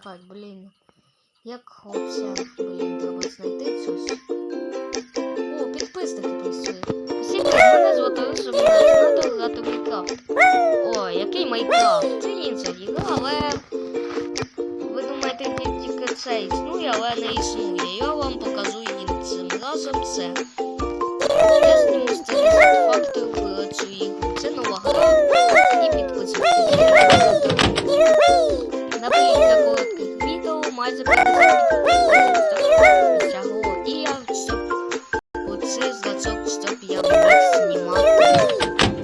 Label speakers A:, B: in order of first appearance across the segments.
A: Що блін. Як хлопця, блін, треба знайти щось. О, підписники працюють. Всім мене звати Руслан, мене знати грати в. О, який Майнкрафт? Це інша ігра, але ви думаєте, ті- тільки це існує, але не існує. Я вам покажу цим разом це. Я зніму статистику фактів про цю ігру. Це нова гра. Майже 50. І я щоб оцей значок, щоб я міг знімати.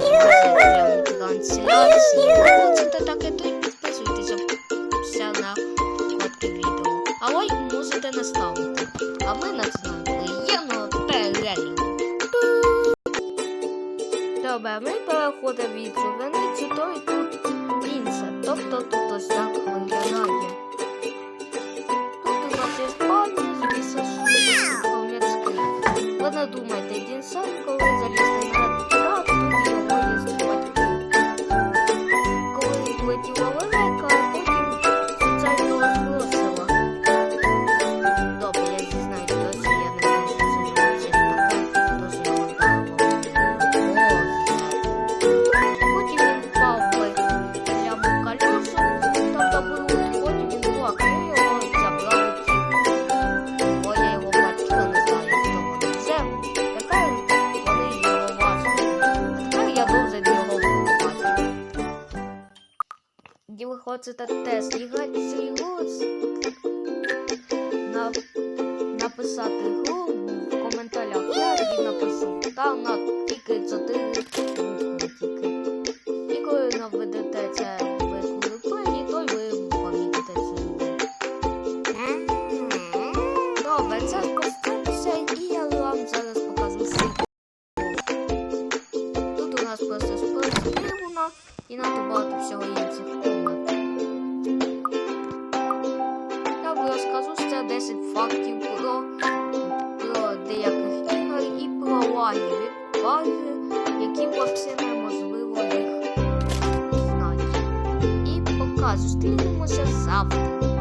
A: Може, прям трансляції. Хочете таке, то й підписуйтеся все на коротке відео. А лайк можете не ставити. А ми починаємо приємного перегляду. Добре, ми переходимо від зеленицю, то і тут інше. Тобто тут ось так виглядає. Хом'яцький. дінсон, коли залізти хочете теж іграти цю ігру, на, написати гру в коментарях. Я її напишу. Там на тільки 4 букви. І коли наведете це в Викликані, то ви помітите цю. Добре, це костюмся, і я вам зараз покажу. Тут у нас просто спортивна і надто багато всього інших 10 фактів про, про деяких ігор і про лаги. Лаги, які взагалі неможливо їх знати. І покажу, стрінемося завтра.